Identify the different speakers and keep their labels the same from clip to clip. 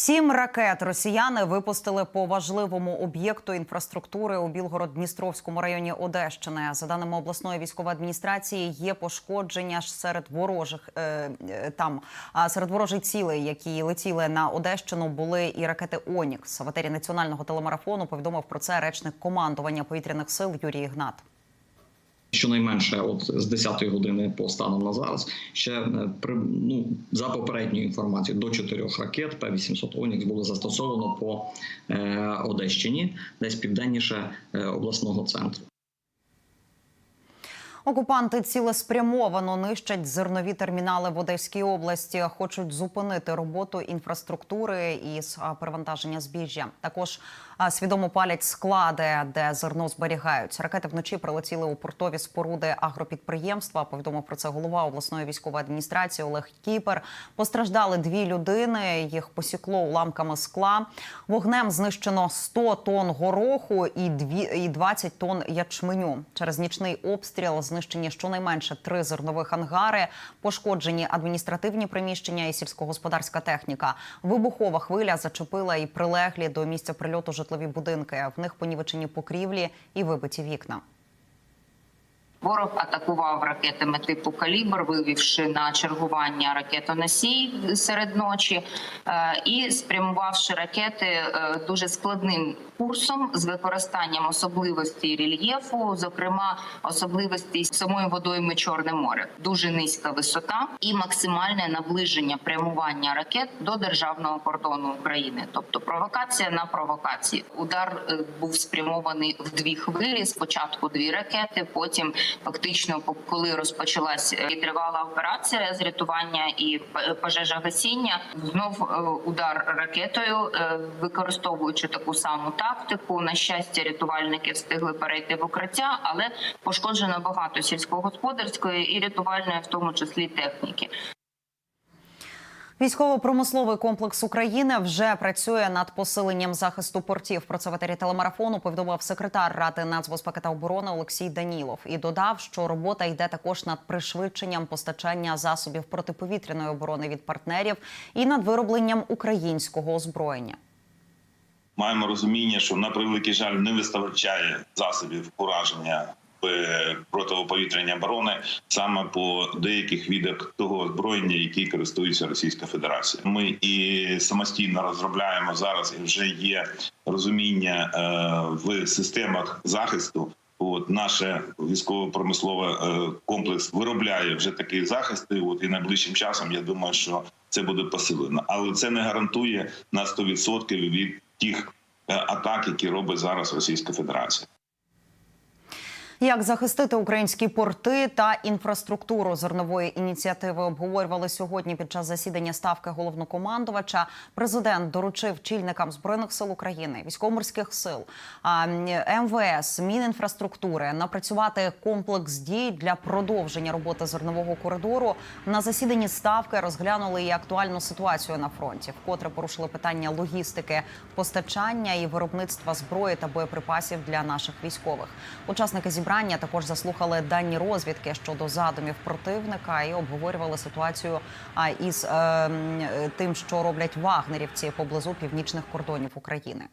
Speaker 1: Сім ракет росіяни випустили по важливому об'єкту інфраструктури у Білгород-Дністровському районі Одещини. За даними обласної військової адміністрації, є пошкодження серед ворожих е, е, там. Серед ворожих цілей, які летіли на Одещину, були і ракети Онікс. В етері національного телемарафону повідомив про це речник командування повітряних сил Юрій Ігнат.
Speaker 2: Щонайменше, от з 10-ї години по станом на зараз, ще е, при ну за попередньою інформацією до чотирьох ракет П-800 Онікс було застосовано по е, Одещині, десь південніше е, обласного центру.
Speaker 1: Окупанти цілеспрямовано нищать зернові термінали в Одеській області. Хочуть зупинити роботу інфраструктури із перевантаження збіжжя. Також свідомо палять склади, де зерно зберігають. Ракети вночі прилетіли у портові споруди агропідприємства. Повідомив про це голова обласної військової адміністрації Олег Кіпер. Постраждали дві людини. Їх посікло уламками скла. Вогнем знищено 100 тонн гороху і дві і 20 тонн ячменю. Через нічний обстріл знищені щонайменше три зернових ангари, пошкоджені адміністративні приміщення і сільськогосподарська техніка. Вибухова хвиля зачепила і прилеглі до місця прильоту житлові будинки. В них понівечені покрівлі і вибиті вікна.
Speaker 3: Ворог атакував ракетами типу калібр, вивівши на чергування ракетоносій серед ночі е, і спрямувавши ракети е, дуже складним курсом з використанням особливостей рельєфу, зокрема особливостей самої водойми Чорне море. Дуже низька висота і максимальне наближення прямування ракет до державного кордону України. Тобто провокація на провокації. Удар е, був спрямований в дві хвилі. Спочатку дві ракети, потім фактично, коли розпочалась і тривала операція з рятування і пожежа гасіння, знов е, удар ракетою, е, використовуючи таку саму тактику. На щастя, рятувальники встигли перейти в укриття, але пошкоджено багато сільськогосподарської і рятувальної, в тому числі техніки.
Speaker 1: Військово-промисловий комплекс України вже працює над посиленням захисту портів. Про це в етері телемарафону повідомив секретар Ради нацбезпеки та оборони Олексій Данілов і додав, що робота йде також над пришвидшенням постачання засобів протиповітряної оборони від партнерів і над виробленням українського озброєння.
Speaker 4: маємо розуміння, що на превеликий жаль не вистачає засобів ураження протиповітряної оборони саме по деяких видах того озброєння, які користується Російська Федерація. Ми і самостійно розробляємо зараз, і вже є розуміння е, в системах захисту. От наше військово-промислове е, комплекс виробляє вже такі захисти. От і найближчим часом я думаю, що це буде посилено, але це не гарантує на 100% від тих е, атак, які робить зараз Російська Федерація.
Speaker 1: Як захистити українські порти та інфраструктуру зернової ініціативи обговорювали сьогодні під час засідання ставки головнокомандувача. Президент доручив чільникам збройних сил України, військово-морських сил, МВС, Мінінфраструктури напрацювати комплекс дій для продовження роботи зернового коридору. На засіданні ставки розглянули і актуальну ситуацію на фронті, вкотре порушили питання логістики, постачання і виробництва зброї та боєприпасів для наших військових. Учасники зібрання також заслухали дані розвідки щодо задумів противника і обговорювали ситуацію із е, м, е, тим, що роблять вагнерівці поблизу північних кордонів України.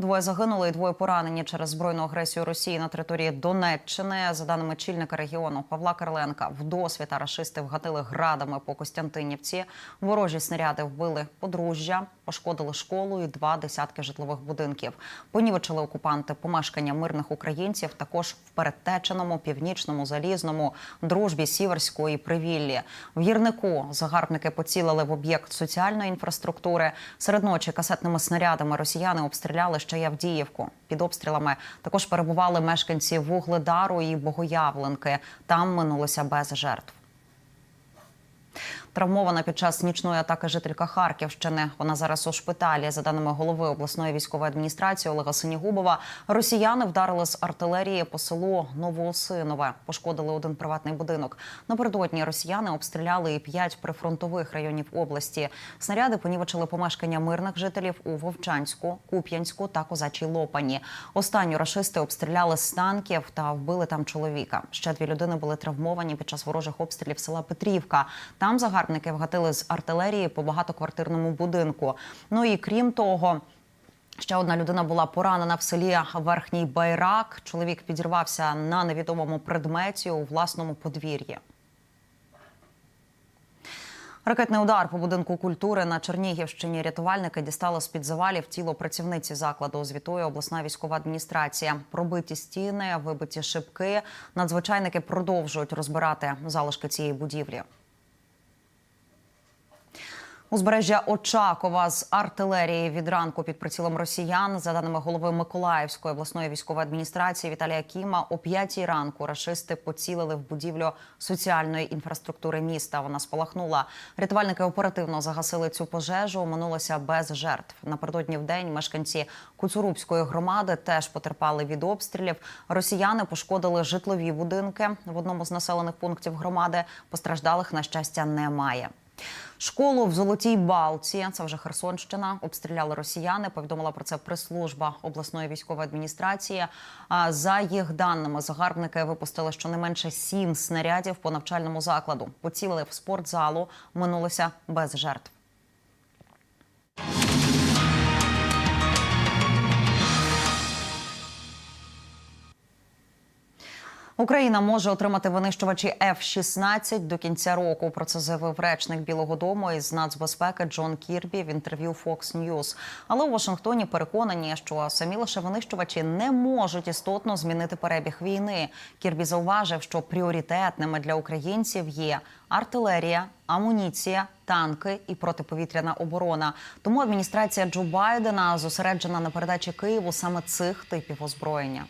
Speaker 1: Двоє загинули і двоє поранені через збройну агресію Росії на території Донеччини. За даними чільника регіону Павла Карленка, вдосвіта рашисти вгатили градами по Костянтинівці. Ворожі снаряди вбили подружжя, пошкодили школу і два десятки житлових будинків. Понівечили окупанти помешкання мирних українців. Також в передтеченому, північному, залізному, дружбі Сіверську і Привіллі. В гірнику загарбники поцілили в об'єкт соціальної інфраструктури. Серед ночі касетними снарядами росіяни обстріляли й Авдіївку. Під обстрілами також перебували мешканці Вугледару і Богоявленки. Там минулося без жертв. Травмована під час нічної атаки жителька Харківщини. Вона зараз у шпиталі. За даними голови обласної військової адміністрації Олега Синігубова, росіяни вдарили з артилерії по селу Новоосинове. Пошкодили один приватний будинок. Напередодні росіяни обстріляли і п'ять прифронтових районів області. Снаряди понівечили помешкання мирних жителів у Вовчанську, Куп'янську та Козачій Лопані. Останню рашисти обстріляли з танків та вбили там чоловіка. Ще дві людини були травмовані під час ворожих обстрілів села Петрівка. Там загарбники загарбники вгатили з артилерії по багатоквартирному будинку. Ну і крім того. Ще одна людина була поранена в селі Верхній Байрак. Чоловік підірвався на невідомому предметі у власному подвір'ї. Ракетний удар по будинку культури на Чернігівщині рятувальники дістали з під завалів тіло працівниці закладу. Звітує обласна військова адміністрація. Пробиті стіни, вибиті шибки. Надзвичайники продовжують розбирати залишки цієї будівлі. Узбережжя Очакова з артилерії від ранку під прицілом росіян. За даними голови Миколаївської обласної військової адміністрації Віталія Кіма, о п'ятій ранку рашисти поцілили в будівлю соціальної інфраструктури міста. Вона спалахнула. Рятувальники оперативно загасили цю пожежу. Минулося без жертв. Напередодні в день мешканці Куцурубської громади теж потерпали від обстрілів. Росіяни пошкодили житлові будинки в одному з населених пунктів громади. Постраждалих на щастя немає. Школу в Золотій Балці, це вже Херсонщина, обстріляли росіяни. Повідомила про це прес-служба обласної військової адміністрації. А за їх даними, загарбники випустили щонайменше сім снарядів по навчальному закладу. Поцілили в спортзалу, минулося без жертв. Україна може отримати винищувачі F-16 до кінця року. Про це заявив речник Білого Дому із нацбезпеки Джон Кірбі в інтерв'ю Fox News. Але у Вашингтоні переконані, що самі лише винищувачі не можуть істотно змінити перебіг війни. Кірбі зауважив, що пріоритетними для українців є артилерія, амуніція, танки і протиповітряна оборона. Тому адміністрація Джо Байдена зосереджена на передачі Києву саме цих типів озброєння.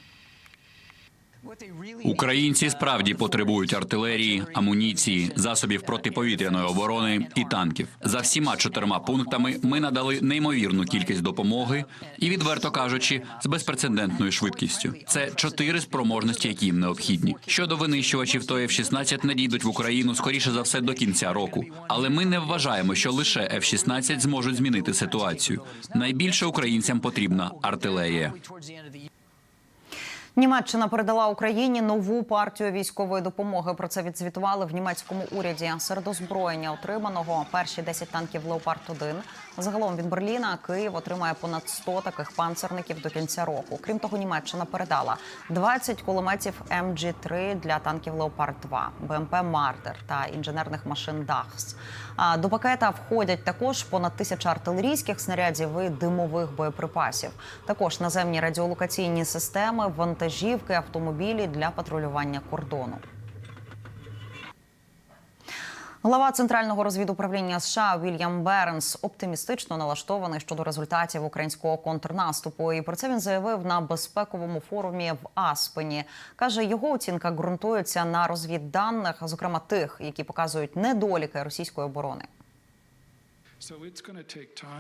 Speaker 5: Українці справді потребують артилерії, амуніції, засобів протиповітряної оборони і танків. За всіма чотирма пунктами ми надали неймовірну кількість допомоги і, відверто кажучи, з безпрецедентною швидкістю. Це чотири спроможності, які їм необхідні. Щодо винищувачів, то F-16 надійдуть в Україну скоріше за все до кінця року. Але ми не вважаємо, що лише F-16 зможуть змінити ситуацію. Найбільше українцям потрібна артилерія.
Speaker 1: Німеччина передала Україні нову партію військової допомоги. Про це відзвітували в німецькому уряді. Серед озброєння отриманого перші 10 танків Леопард 1 Загалом від Берліна Київ отримає понад 100 таких панцерників до кінця року. Крім того, Німеччина передала 20 кулеметів МГ-3 для танків Леопард 2 БМП Мартер та інженерних машин Дахс. До пакета входять також понад тисяча артилерійських снарядів і димових боєприпасів. Також наземні радіолокаційні системи, вантажівки, автомобілі для патрулювання кордону. Глава центрального розвідуправління США Вільям Бернс оптимістично налаштований щодо результатів українського контрнаступу. І про це він заявив на безпековому форумі в Аспені. каже, його оцінка ґрунтується на розвідданих, зокрема тих, які показують недоліки російської оборони.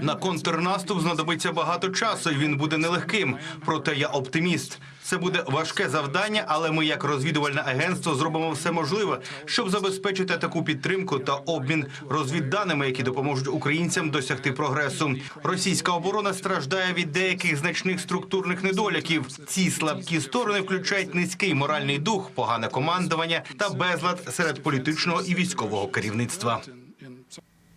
Speaker 6: На контрнаступ знадобиться багато часу, і він буде нелегким. Проте я оптиміст. Це буде важке завдання, але ми, як розвідувальне агентство, зробимо все можливе, щоб забезпечити таку підтримку та обмін розвідданими, які допоможуть українцям досягти прогресу. Російська оборона страждає від деяких значних структурних недоліків. Ці слабкі сторони включають низький моральний дух, погане командування та безлад серед політичного і військового керівництва.